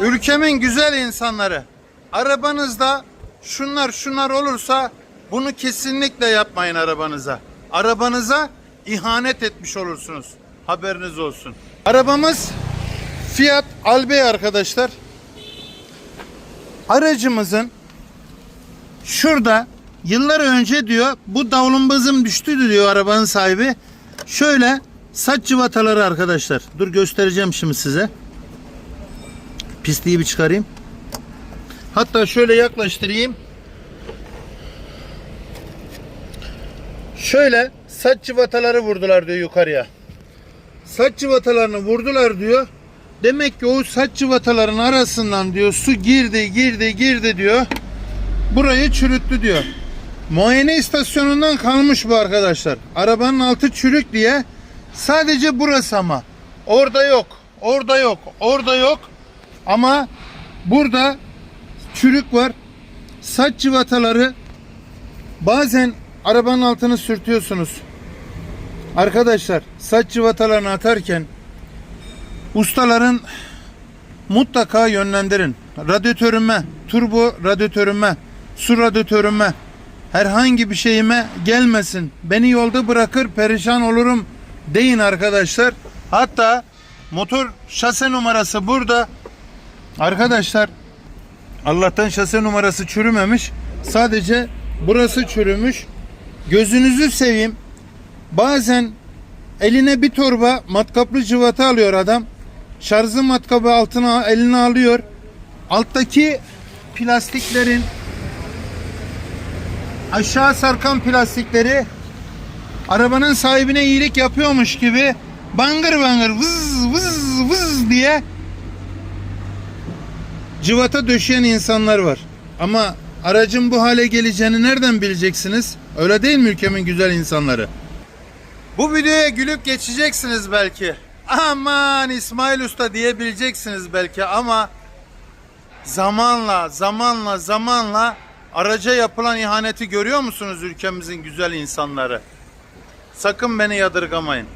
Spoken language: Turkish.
Ülkemin güzel insanları. Arabanızda şunlar şunlar olursa bunu kesinlikle yapmayın arabanıza. Arabanıza ihanet etmiş olursunuz. Haberiniz olsun. Arabamız Fiat Albea arkadaşlar. Aracımızın şurada yıllar önce diyor bu davlumbazım düştü diyor arabanın sahibi. Şöyle saç cıvataları arkadaşlar. Dur göstereceğim şimdi size. Pisliği bir çıkarayım. Hatta şöyle yaklaştırayım. Şöyle saç cıvataları vurdular diyor yukarıya. Saç cıvatalarını vurdular diyor. Demek ki o saç cıvataların arasından diyor su girdi girdi girdi diyor. Burayı çürüttü diyor. Muayene istasyonundan kalmış bu arkadaşlar. Arabanın altı çürük diye sadece burası ama. Orada yok. Orada yok. Orada yok. Ama burada çürük var. Saç cıvataları bazen arabanın altını sürtüyorsunuz. Arkadaşlar saç cıvatalarını atarken ustaların mutlaka yönlendirin. Radyatörüme, turbo radyatörüme, su radyatörüme herhangi bir şeyime gelmesin. Beni yolda bırakır perişan olurum deyin arkadaşlar. Hatta motor şase numarası burada. Arkadaşlar Allah'tan şase numarası çürümemiş. Sadece burası çürümüş. Gözünüzü seveyim. Bazen eline bir torba matkaplı cıvata alıyor adam. Şarjı matkabı altına eline alıyor. Alttaki plastiklerin aşağı sarkan plastikleri arabanın sahibine iyilik yapıyormuş gibi bangır bangır vız vız vız diye cıvata döşeyen insanlar var. Ama aracın bu hale geleceğini nereden bileceksiniz? Öyle değil mi ülkemin güzel insanları? Bu videoya gülüp geçeceksiniz belki. Aman İsmail Usta diyebileceksiniz belki ama zamanla zamanla zamanla araca yapılan ihaneti görüyor musunuz ülkemizin güzel insanları? Sakın beni yadırgamayın.